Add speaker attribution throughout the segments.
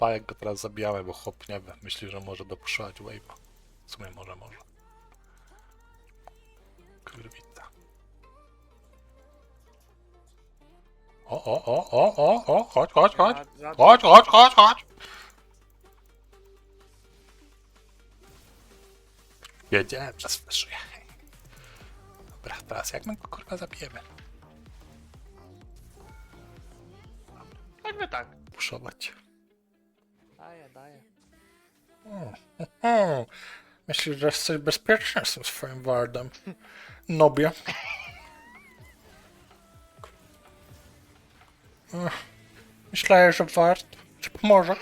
Speaker 1: pajek go teraz zabijamy, bo chłop nie wie. Myśli, że może dopuszować wave'a. W sumie może, może. Kurwita. O, o, o, o, o, o, chodź, chodź, chodź. Chodź, chodź, chodź, chodź. Wiedziałem, że sfleszuję. Dobra, teraz jak my go kurwa zabijemy?
Speaker 2: Choćby tak.
Speaker 1: Puszować.
Speaker 2: Daję, daję.
Speaker 1: O, myślisz, że jesteś bezpieczny z tym swoim wardem? Nobie. Ech, Myślałem, że ward ci pomoże.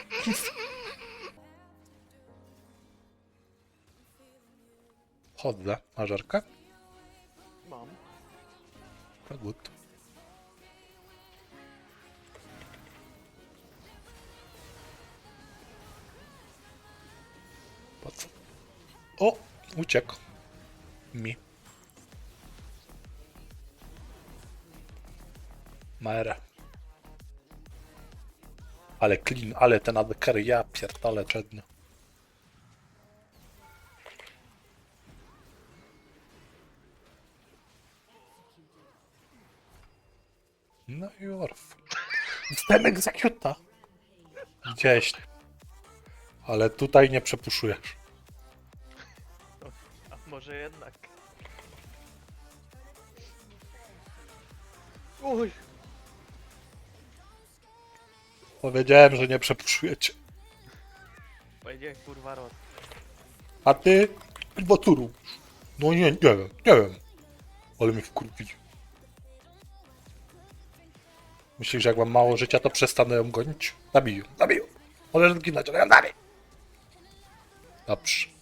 Speaker 1: Chodzę. Na żarkę?
Speaker 2: Mam.
Speaker 1: To good. Po co? O! Uciekł. Mi. Mare. Ale clean, ale ten ADKR, ja pierdolę czedny. No i orf. Ten egzekuta. Gdzieś. Ale tutaj nie przepuszujesz.
Speaker 2: A może jednak. Uj.
Speaker 1: Powiedziałem, że nie przepuszujecie.
Speaker 2: Powiedziałem kurwa rot.
Speaker 1: A ty? Chyba tu. No nie, nie wiem, nie wiem. Ale mnie wkurwi. Myślisz, że jak mam mało życia, to przestanę ją gonić? Zabiję, zabiję. Możesz zginąć, ale ją zabiję. Dobrze.